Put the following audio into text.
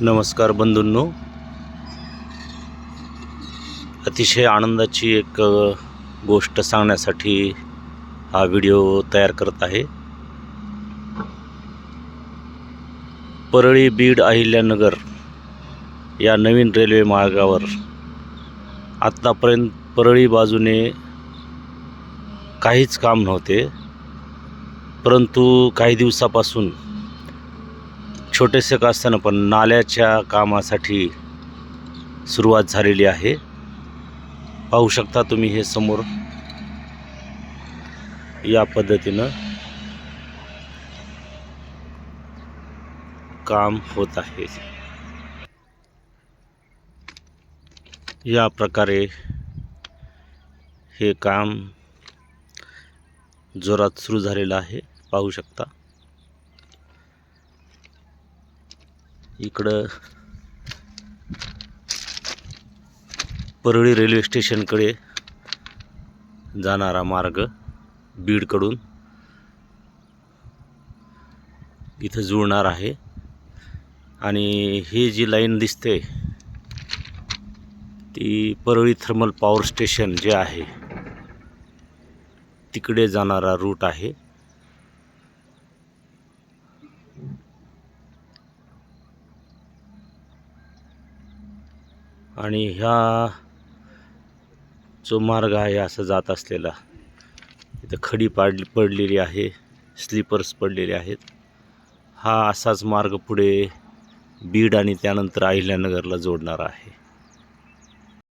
नमस्कार बंधूंनो. अतिशय आनंदाची एक गोष्ट सांगण्यासाठी हा व्हिडिओ तयार करत आहे. परळी बीड अहिल्यानगर या नवीन रेल्वे मार्गावर आत्तापर्यंत परळी बाजूने काहीच काम नव्हते. परंतु काही दिवसापासून छोटेसे का असताना पण नाल्याच्या कामासाठी सुरुवात झालेली आहे. पाहू शकता तुम्ही हे समोर. या पद्धतीनं काम होत आहे. या प्रकारे हे काम जोरात सुरू झालेलं आहे. पाहू शकता. इकडं परळी रेल्वे स्टेशनकडे जाणारा मार्ग बीडकडून इथं जुळणार आहे. आणि ही जी लाईन दिसते ती परळी थर्मल पॉवर स्टेशन जे आहे तिकडे जाणारा रूट आहे. आणि ह्या जो मार्ग आहे असं जात असलेला इथं खडी पाडली पडलेली आहे स्लीपर्स पडलेले आहेत. हा असाच मार्ग पुढे बीड आणि त्यानंतर अहिल्यानगरला जोडणारा आहे.